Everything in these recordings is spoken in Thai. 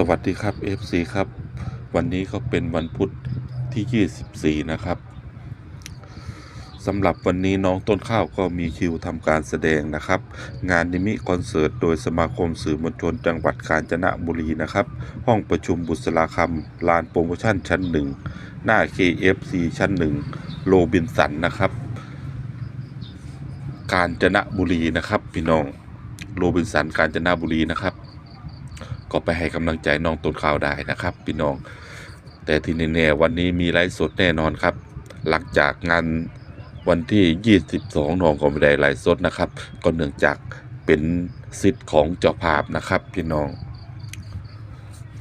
สวัสดีครับ FC ครับ วันนี้ก็เป็นวันพุธที่ 24 นะครับสำหรับวันนี้น้องต้นข้าวก็มีคิวทำการแสดงนะครับ งานนิมิคอนเสิร์ตโดยสมาคมสื่อมวลชนจังหวัดกาญจนบุรีนะครับ ห้องประชุมบุษราคำลานโปรโมชั่นชั้นหนึ่งหน้า KFC ชั้นหนึ่งโรบินสันนะครับ กาญจนบุรีนะครับ พี่น้องโรบินสันกาญจนบุรีนะครับ ก็ไปให้กำลังใจน้องต้นข้าวได้นะครับ พี่น้อง แต่ที่แน่ๆวันนี้มีไลฟ์สดแน่นอนครับ หลังจากงานวันที่ 22น้องก็ไม่ได้ไลฟ์สดนะครับ ก็เนื่องจากเป็นสิทธิ์ของเจ้าภาพนะครับ พี่น้อง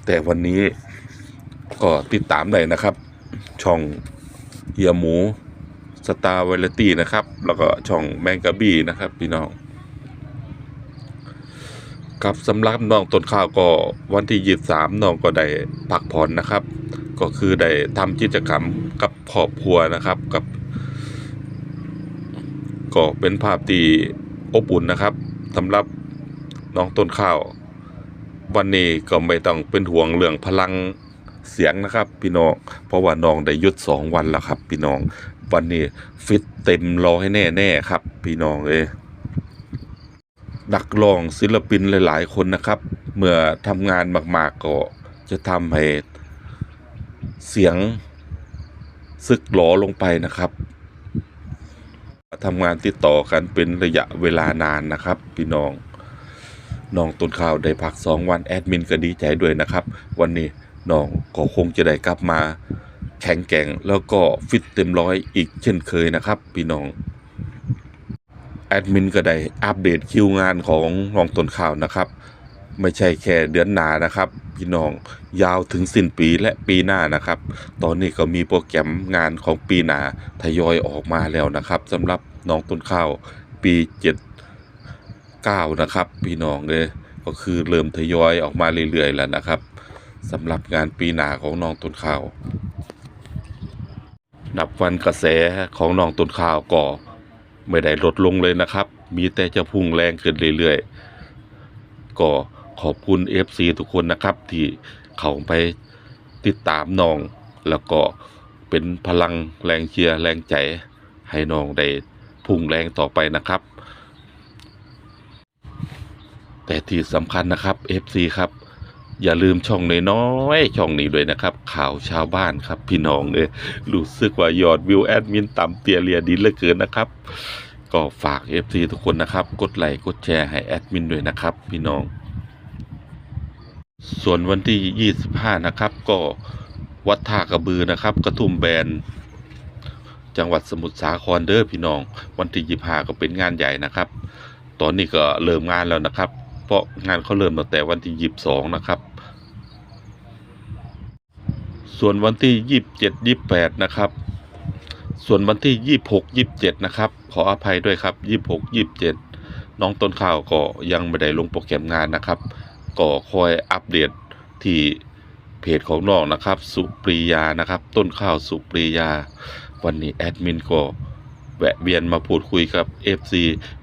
แต่วันนี้ก็ติดตามได้นะครับ ช่องเฮียหมูสตาร์เวลตี้นะครับ แล้วก็ช่องแมงกะบี้นะครับ พี่น้อง ครับสำหรับน้องต้นข้าวก็วันที่ยี่สามน้องก็ได้พักผ่อนนะครับ ก็คือได้ทำกิจกรรมกับครอบครัวนะครับกับ ก็เป็นภาพที่อบอุ่นนะครับสำหรับน้องต้นข้าว วันนี้ก็ไม่ต้องเป็นห่วงเรื่องพลังเสียงนะครับ พี่น้องเพราะว่าน้องได้หยุดสองวันแล้วครับ พี่น้องวันนี้ฟิตเต็มรอให้แน่ๆครับ พี่น้องเอ้ นักร้องศิลปินหลาย ๆ คนนะครับ เมื่อทำงานมาก ๆ ก็จะทำให้เสียงสึกหลอลงไปนะครับทำงานติดต่อกันเป็นระยะเวลานานนะครับ พี่น้องน้องต้นข้าวได้พักสองวันแอดมินก็ดีใจด้วยนะครับ วันนี้น้องก็คงจะได้กลับมาแข็งแกร่งแล้วก็ฟิตเต็มร้อยอีกเช่นเคยนะครับ พี่น้อง แอดมินก็ได้อัปเดตคิวงานของน้องต้นข้าวนะครับ ไม่ใช่แค่เดือนหน้านะครับ พี่น้องยาวถึงสิ้นปีและปีหน้านะครับ ตอนนี้ก็มีโปรแกรมงานของปีหน้าทยอยออกมาแล้วนะครับสำหรับน้องต้นข้าวปี79นะครับ พี่น้องเลยก็คือเริ่มทยอยออกมาเรื่อยๆแล้วนะครับสำหรับงานปีหน้าของน้องต้นข้าวนับวันกระแสของน้องต้นข้าวก็ ไม่ได้ลดลงเลยนะครับ มีแต่จะพุ่งแรงขึ้นเรื่อยๆ ก็ขอบคุณ FC ทุกคนนะครับ ที่เขาไปติดตามน้อง แล้วก็เป็นพลังแรงเชียร์แรงใจ ให้น้องได้พุ่งแรงต่อไปนะครับ แต่ที่สำคัญนะครับ FC ครับ อย่าลืมช่องน้อยๆช่องนี้ด้วยนะครับ ข่าวชาวบ้านครับ พี่น้องเลยรู้สึกว่ายอดวิวแอดมินต่ำเตียเรียดินเหลือเกินนะครับ ก็ฝาก FC ทุกคนนะครับ กดไลค์กดแชร์ให้แอดมินด้วยนะครับ พี่น้อง ส่วนวันที่ 25 นะครับ ก็วัดท่ากระบือนะครับ กระทุ่มแบนจังหวัดสมุทรสาครเด้อพี่น้อง วันที่ 25 ก็เป็นงานใหญ่นะครับ ตอนนี้ก็เริ่มงานแล้วนะครับ เพราะงานเขาเริ่มตั้งแต่วันที่22นะครับ ส่วนวันที่27 28นะครับ ส่วนวันที่26 27นะครับ ขออภัยด้วยครับ26 27น้องต้นข้าวก็ยังไม่ได้ลงโปรแกรมงานนะครับ ก็คอยอัปเดตที่เพจของน้องนะครับ สุปรียานะครับ ต้นข้าวสุปรียา วันนี้แอดมินก็แวะเวียนมาพูดคุยกับ FC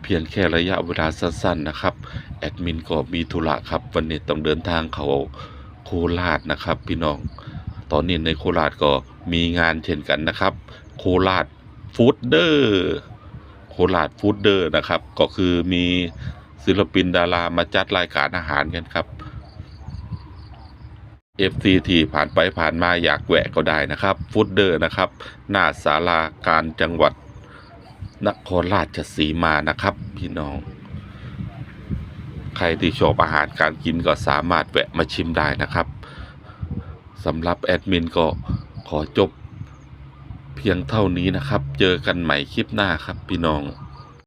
เพียงแค่ระยะเวลาสั้นๆนะครับ อดมินก็มีธุระครับ วันนี้ต้องเดินทางเขาโคราชนะครับ พี่น้อง ตอนนี้ในโคราชก็มีงานเช่นกันนะครับ โคราชฟู้ดเดอร์โคราชฟู้ดเดอร์นะครับ ก็คือมีศิลปินดารามาจัดรายการอาหารกันครับ FT ที่ผ่านไปผ่านมาอยากแวะก็ได้นะครับฟู้ดเดอร์นะครับ หน้าศาลาการจังหวัดนครราชสีมานะครับ พี่น้อง ใครที่ชอบอาหารการกินก็สามารถแวะมาชิมได้นะครับสำหรับแอดมินก็ขอจบเพียงเท่านี้นะครับ เจอกันใหม่คลิปหน้าครับพี่น้อง